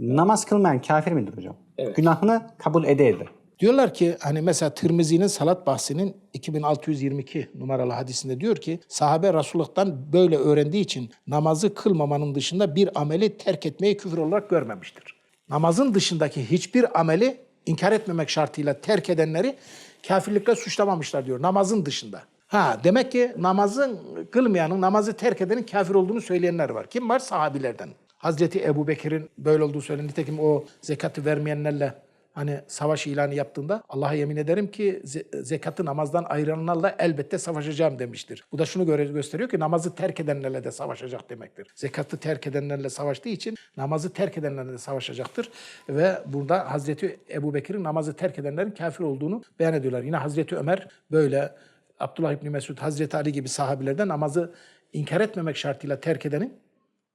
Namaz kılmayan kafir midir hocam? Evet. Günahını kabul ede ede. Diyorlar ki hani mesela Tirmizi'nin salat bahsinin 2622 numaralı hadisinde diyor ki sahabe Resulullah'tan böyle öğrendiği için namazı kılmamanın dışında bir ameli terk etmeyi küfür olarak görmemiştir. Namazın dışındaki hiçbir ameli inkar etmemek şartıyla terk edenleri kafirlikle suçlamamışlar diyor namazın dışında. Ha demek ki namazın kılmayanın, namazı terk edenin kafir olduğunu söyleyenler var. Kim var? Sahabilerden. Hazreti Ebu Bekir'in böyle olduğu söylenir. Nitekim o zekatı vermeyenlerle hani savaş ilanı yaptığında Allah'a yemin ederim ki ze- zekatı namazdan ayıranlarla elbette savaşacağım demiştir. Bu da şunu göre gösteriyor ki namazı terk edenlerle de savaşacak demektir. Zekatı terk edenlerle savaştığı için namazı terk edenlerle de savaşacaktır. Ve burada Hazreti Ebu Bekir'in namazı terk edenlerin kafir olduğunu beyan ediyorlar. Yine Hazreti Ömer böyle Abdullah İbni Mesud, Hazreti Ali gibi sahabilerden namazı inkar etmemek şartıyla terk edenin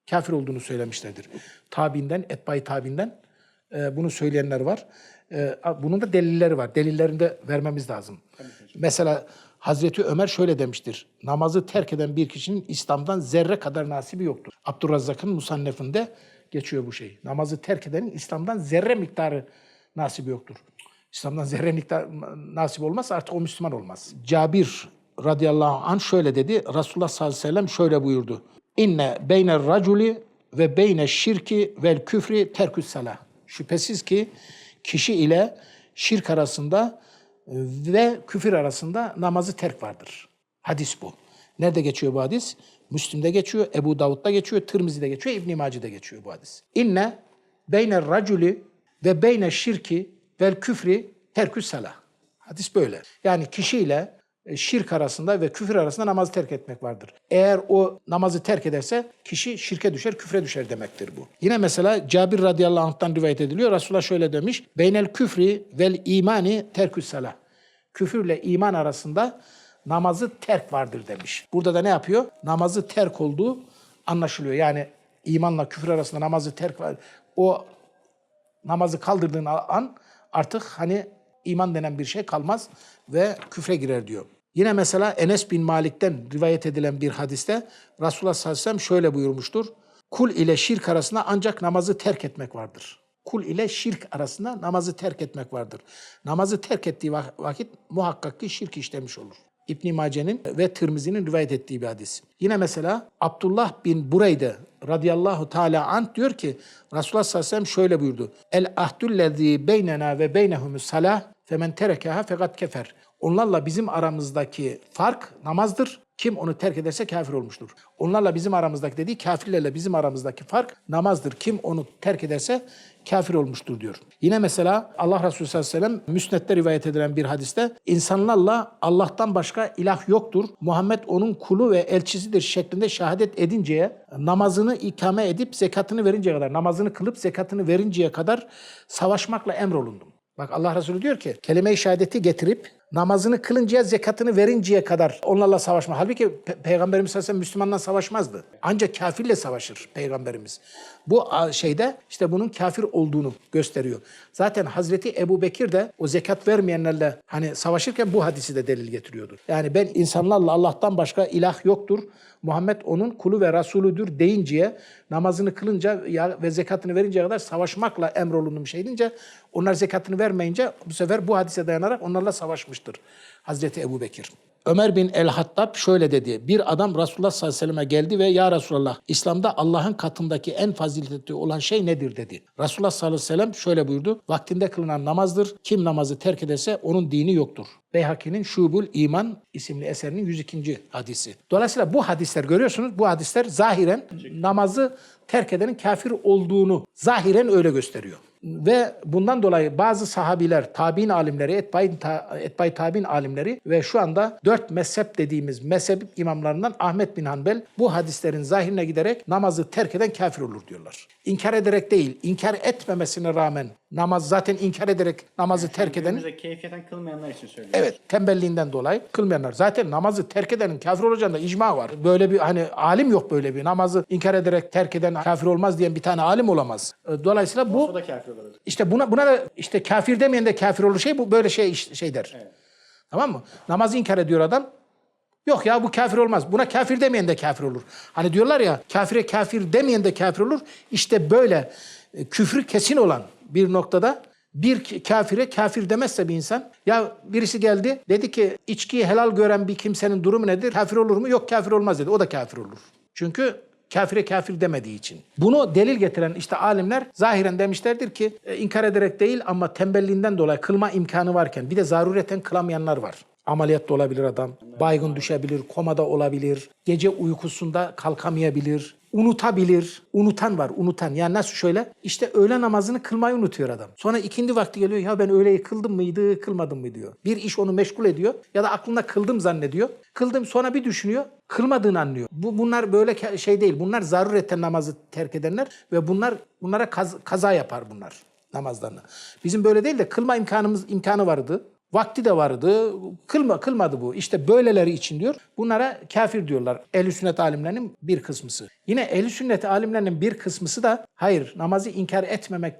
kafir olduğunu söylemişlerdir. Tabinden, etbay tabinden e, bunu söyleyenler var. E, bunun da delilleri var. Delillerini de vermemiz lazım. Mesela Hazreti Ömer şöyle demiştir. Namazı terk eden bir kişinin İslam'dan zerre kadar nasibi yoktur. Abdurrazzak'ın musannefinde geçiyor bu şey. Namazı terk edenin İslam'dan zerre miktarı nasibi yoktur. İslam'dan zerre miktar nasip olmazsa artık o Müslüman olmaz. Cabir radıyallahu anh şöyle dedi. Resulullah sallallahu aleyhi ve sellem şöyle buyurdu. İnne beyne raculi ve beyne şirki vel küfri terküs salah. Şüphesiz ki kişi ile şirk arasında e, ve küfür arasında namazı terk vardır. Hadis bu. Nerede geçiyor bu hadis? Müslim'de geçiyor, Ebu Davud'da geçiyor, Tirmizi'de geçiyor, İbn Mace'de geçiyor bu hadis. İnne beyne raculi ve beyne şirki vel küfri terküs salah. Hadis böyle. Yani kişiyle şirk arasında ve küfür arasında namazı terk etmek vardır. Eğer o namazı terk ederse kişi şirke düşer, küfre düşer demektir bu. Yine mesela Cabir radıyallahu anh'tan rivayet ediliyor. Resulullah şöyle demiş. Beynel küfri vel imani terküs salah. Küfürle iman arasında namazı terk vardır demiş. Burada da ne yapıyor? Namazı terk olduğu anlaşılıyor. Yani imanla küfür arasında namazı terk var. O namazı kaldırdığın an artık hani iman denen bir şey kalmaz ve küfre girer diyor. Yine mesela Enes bin Malik'ten rivayet edilen bir hadiste Resulullah sallallahu aleyhi ve sellem şöyle buyurmuştur. Kul ile şirk arasında ancak namazı terk etmek vardır. Kul ile şirk arasında namazı terk etmek vardır. Namazı terk ettiği vak- vakit muhakkak ki şirk işlemiş olur. İbn Mace'nin ve Tirmizi'nin rivayet ettiği bir hadis. Yine mesela Abdullah bin Bureyde radıyallahu teala anh diyor ki Resulullah sallallahu aleyhi ve sellem şöyle buyurdu. El ahdullezî beynena ve beynehumus salah femen terekeha fekat kefer. Onlarla bizim aramızdaki fark namazdır. Kim onu terk ederse kafir olmuştur. Onlarla bizim aramızdaki dediği kafirlerle bizim aramızdaki fark namazdır. Kim onu terk ederse kafir olmuştur diyor. Yine mesela Allah Resulü sallallahu aleyhi ve sellem müsnette rivayet edilen bir hadiste insanlarla Allah'tan başka ilah yoktur. Muhammed onun kulu ve elçisidir şeklinde şehadet edinceye namazını ikame edip zekatını verinceye kadar namazını kılıp zekatını verinceye kadar savaşmakla emrolundum. Bak Allah Resulü diyor ki kelime-i şehadeti getirip namazını kılıncaya zekatını verinceye kadar onlarla savaşma. Halbuki Pe- Peygamberimiz sallallahu aleyhi ve Müslümanla savaşmazdı. Ancak kafirle savaşır Peygamberimiz. Bu şeyde işte bunun kafir olduğunu gösteriyor. Zaten Hazreti Ebu Bekir de o zekat vermeyenlerle hani savaşırken bu hadisi de delil getiriyordu. Yani ben insanlarla Allah'tan başka ilah yoktur. Muhammed onun kulu ve Resulüdür deyinceye namazını kılınca ve zekatını verinceye kadar savaşmakla emrolunduğum şey deyince onlar zekatını vermeyince bu sefer bu hadise dayanarak onlarla savaşmıştır Hazreti Ebu Bekir. Ömer bin el-Hattab şöyle dedi. Bir adam Resulullah sallallahu aleyhi ve selleme geldi ve ya Resulallah İslam'da Allah'ın katındaki en faziletli olan şey nedir dedi. Resulullah sallallahu aleyhi ve sellem şöyle buyurdu. Vaktinde kılınan namazdır. Kim namazı terk ederse onun dini yoktur. Beyhaki'nin Şubul İman isimli eserinin 102. hadisi. Dolayısıyla bu hadisler görüyorsunuz. Bu hadisler zahiren namazı terk edenin kafir olduğunu zahiren öyle gösteriyor. Ve bundan dolayı bazı sahabiler, tabi'in alimleri, etbay, ta, etbay tabi'in alimleri ve şu anda dört mezhep dediğimiz mezhep imamlarından Ahmet bin Hanbel bu hadislerin zahirine giderek namazı terk eden kafir olur diyorlar. İnkar ederek değil, inkar etmemesine rağmen namaz zaten inkar ederek namazı terk edenin keyfiyeten kılmayanlar için söylüyorum. Evet, tembelliğinden dolayı kılmayanlar. Zaten namazı terk edenin kafir olacağında icma var. Böyle bir hani alim yok böyle bir. Namazı inkar ederek terk eden kafir olmaz diyen bir tane alim olamaz. E, Dolayısıyla bu O da kafir olur. işte buna buna da işte kafir demeyen de kafir olur şey bu böyle şey şey der. Tamam mı? Namazı inkar ediyor adam. Yok ya bu kafir olmaz. Buna kafir demeyen de kafir olur. Hani diyorlar ya kafire kafir demeyen de kafir olur. İşte böyle e, küfrü kesin olan bir noktada bir kafire kafir demezse bir insan ya birisi geldi dedi ki içkiyi helal gören bir kimsenin durumu nedir? Kafir olur mu? Yok kafir olmaz dedi. O da kafir olur. Çünkü kafire kafir demediği için. Bunu delil getiren işte alimler zahiren demişlerdir ki e, inkar ederek değil ama tembelliğinden dolayı kılma imkanı varken bir de zarureten kılamayanlar var. Ameliyatta olabilir adam, baygın düşebilir, komada olabilir, gece uykusunda kalkamayabilir, unutabilir. Unutan var, unutan. Yani nasıl şöyle? İşte öğle namazını kılmayı unutuyor adam. Sonra ikindi vakti geliyor. Ya ben öğleyi kıldım mıydı, kılmadım mı diyor. Bir iş onu meşgul ediyor. Ya da aklında kıldım zannediyor. Kıldım sonra bir düşünüyor. Kılmadığını anlıyor. Bu bunlar böyle şey değil. Bunlar zarureten namazı terk edenler ve bunlar bunlara kaz- kaza yapar bunlar namazlarını. Bizim böyle değil de kılma imkanımız imkanı vardı. Vakti de vardı. Kılma, kılmadı bu. İşte böyleleri için diyor. Bunlara kafir diyorlar. Ehl-i sünnet alimlerinin bir kısmısı. Yine ehl-i sünnet alimlerinin bir kısmısı da hayır namazı inkar etmemek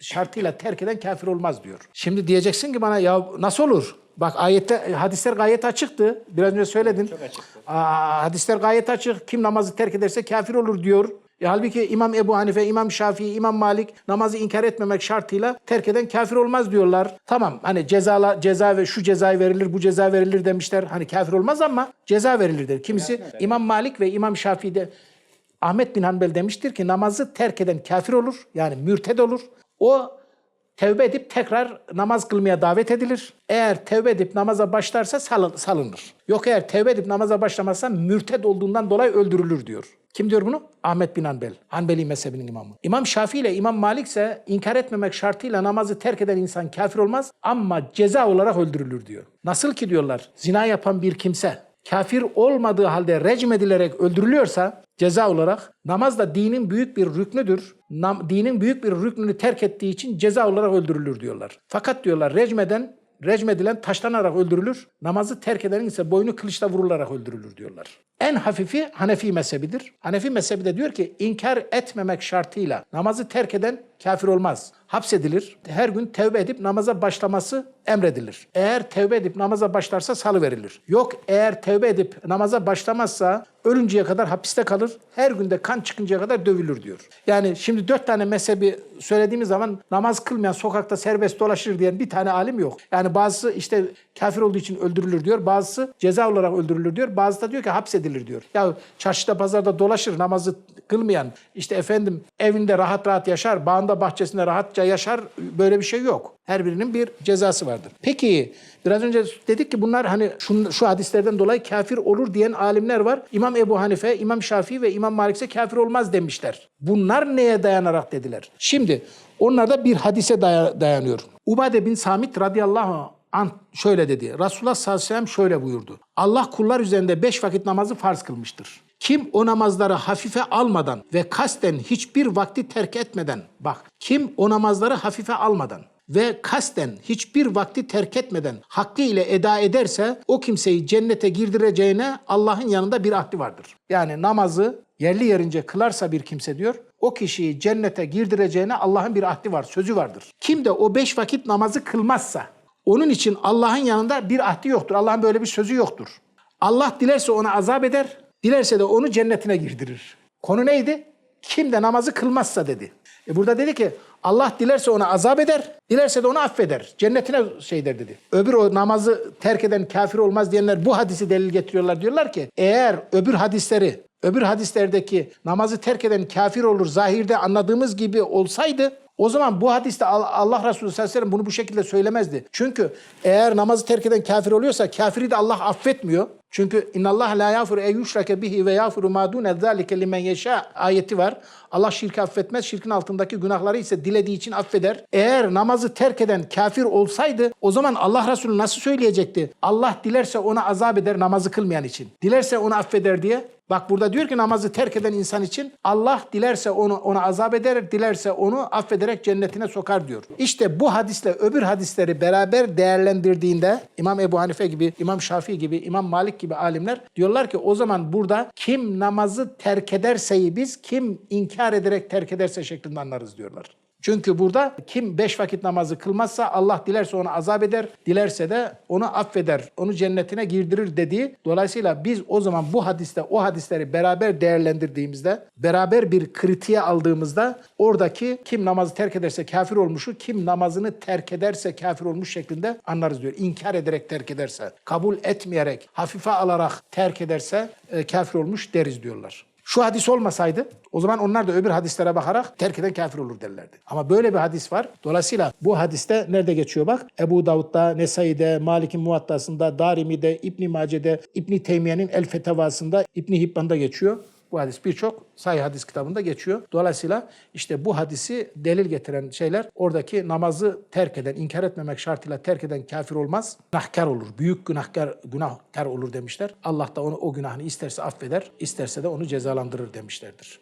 şartıyla terk eden kafir olmaz diyor. Şimdi diyeceksin ki bana ya nasıl olur? Bak ayette hadisler gayet açıktı. Biraz önce söyledin. Çok açıktı. Aa, hadisler gayet açık. Kim namazı terk ederse kafir olur diyor. E, halbuki İmam Ebu Hanife, İmam Şafii, İmam Malik namazı inkar etmemek şartıyla terk eden kafir olmaz diyorlar. Tamam hani cezala, ceza ve şu ceza verilir, bu ceza verilir demişler. Hani kafir olmaz ama ceza verilir der. Kimisi İmam Malik ve İmam Şafii de Ahmet bin Hanbel demiştir ki namazı terk eden kafir olur. Yani mürted olur. O tevbe edip tekrar namaz kılmaya davet edilir. Eğer tevbe edip namaza başlarsa salın- salınır. Yok eğer tevbe edip namaza başlamazsa mürted olduğundan dolayı öldürülür diyor. Kim diyor bunu? Ahmet bin Hanbel. Hanbeli mezhebinin imamı. İmam Şafii ile İmam Malik ise inkar etmemek şartıyla namazı terk eden insan kafir olmaz ama ceza olarak öldürülür diyor. Nasıl ki diyorlar zina yapan bir kimse kafir olmadığı halde recm edilerek öldürülüyorsa ceza olarak namaz da dinin büyük bir rüknüdür. Nam, dinin büyük bir rüknünü terk ettiği için ceza olarak öldürülür diyorlar. Fakat diyorlar recmeden recmedilen taşlanarak öldürülür. Namazı terk edenin ise boynu kılıçla vurularak öldürülür diyorlar. En hafifi Hanefi mezhebidir. Hanefi mezhebi de diyor ki inkar etmemek şartıyla namazı terk eden kafir olmaz. Hapsedilir. Her gün tevbe edip namaza başlaması emredilir. Eğer tevbe edip namaza başlarsa salı verilir. Yok eğer tevbe edip namaza başlamazsa ölünceye kadar hapiste kalır. Her günde kan çıkıncaya kadar dövülür diyor. Yani şimdi dört tane mezhebi söylediğimiz zaman namaz kılmayan sokakta serbest dolaşır diyen bir tane alim yok. Yani bazısı işte kafir olduğu için öldürülür diyor. Bazısı ceza olarak öldürülür diyor. Bazısı da diyor ki hapsedilir diyor. Ya çarşıda pazarda dolaşır namazı kılmayan işte efendim evinde rahat rahat yaşar, bağında bahçesinde rahatça yaşar böyle bir şey yok. Her birinin bir cezası vardır. Peki biraz önce dedik ki bunlar hani şu, şu hadislerden dolayı kafir olur diyen alimler var. İmam Ebu Hanife, İmam Şafii ve İmam Malik ise kafir olmaz demişler. Bunlar neye dayanarak dediler? Şimdi onlar da bir hadise daya- dayanıyor. Ubade bin Samit radıyallahu anh şöyle dedi. Resulullah sallallahu aleyhi ve sellem şöyle buyurdu. Allah kullar üzerinde beş vakit namazı farz kılmıştır. Kim o namazları hafife almadan ve kasten hiçbir vakti terk etmeden, bak kim o namazları hafife almadan ve kasten hiçbir vakti terk etmeden hakkı ile eda ederse o kimseyi cennete girdireceğine Allah'ın yanında bir ahdi vardır. Yani namazı yerli yerince kılarsa bir kimse diyor, o kişiyi cennete girdireceğine Allah'ın bir ahdi var, sözü vardır. Kim de o beş vakit namazı kılmazsa, onun için Allah'ın yanında bir ahdi yoktur. Allah'ın böyle bir sözü yoktur. Allah dilerse ona azap eder, dilerse de onu cennetine girdirir. Konu neydi? Kim de namazı kılmazsa dedi. E burada dedi ki Allah dilerse ona azap eder, dilerse de onu affeder. Cennetine şey der dedi. Öbür o namazı terk eden kafir olmaz diyenler bu hadisi delil getiriyorlar. Diyorlar ki eğer öbür hadisleri, öbür hadislerdeki namazı terk eden kafir olur zahirde anladığımız gibi olsaydı o zaman bu hadiste Al- Allah Resulü sallallahu aleyhi ve sellem bunu bu şekilde söylemezdi. Çünkü eğer namazı terk eden kafir oluyorsa kafiri de Allah affetmiyor. Çünkü innallah la yağfiru en yushrake bihi ve yağfiru ma dune zalike limen yeşâ ayeti var. Allah şirki affetmez. Şirkin altındaki günahları ise dilediği için affeder. Eğer namazı terk eden kafir olsaydı o zaman Allah Resulü nasıl söyleyecekti? Allah dilerse ona azap eder namazı kılmayan için. Dilerse onu affeder diye. Bak burada diyor ki namazı terk eden insan için Allah dilerse onu ona azap eder, dilerse onu affederek cennetine sokar diyor. İşte bu hadisle öbür hadisleri beraber değerlendirdiğinde İmam Ebu Hanife gibi, İmam Şafii gibi, İmam Malik gibi alimler diyorlar ki o zaman burada kim namazı terk ederseyi biz kim inkar ederek terk ederse şeklinde anlarız diyorlar. Çünkü burada kim beş vakit namazı kılmazsa Allah dilerse onu azap eder, dilerse de onu affeder, onu cennetine girdirir dediği. Dolayısıyla biz o zaman bu hadiste o hadisleri beraber değerlendirdiğimizde, beraber bir kritiğe aldığımızda oradaki kim namazı terk ederse kafir olmuşu, kim namazını terk ederse kafir olmuş şeklinde anlarız diyor. İnkar ederek terk ederse, kabul etmeyerek, hafife alarak terk ederse e, kafir olmuş deriz diyorlar. Şu hadis olmasaydı o zaman onlar da öbür hadislere bakarak terk eden kafir olur derlerdi. Ama böyle bir hadis var. Dolayısıyla bu hadiste nerede geçiyor bak? Ebu Davud'da, Nesai'de, Malik'in Muvattası'nda, Darimi'de, İbn Mace'de, İbn Teymiye'nin El Fetevası'nda, İbn Hibban'da geçiyor. Bu hadis birçok sahih hadis kitabında geçiyor. Dolayısıyla işte bu hadisi delil getiren şeyler oradaki namazı terk eden, inkar etmemek şartıyla terk eden kafir olmaz. Günahkar olur. Büyük günahkar, günahkar olur demişler. Allah da onu o günahını isterse affeder, isterse de onu cezalandırır demişlerdir.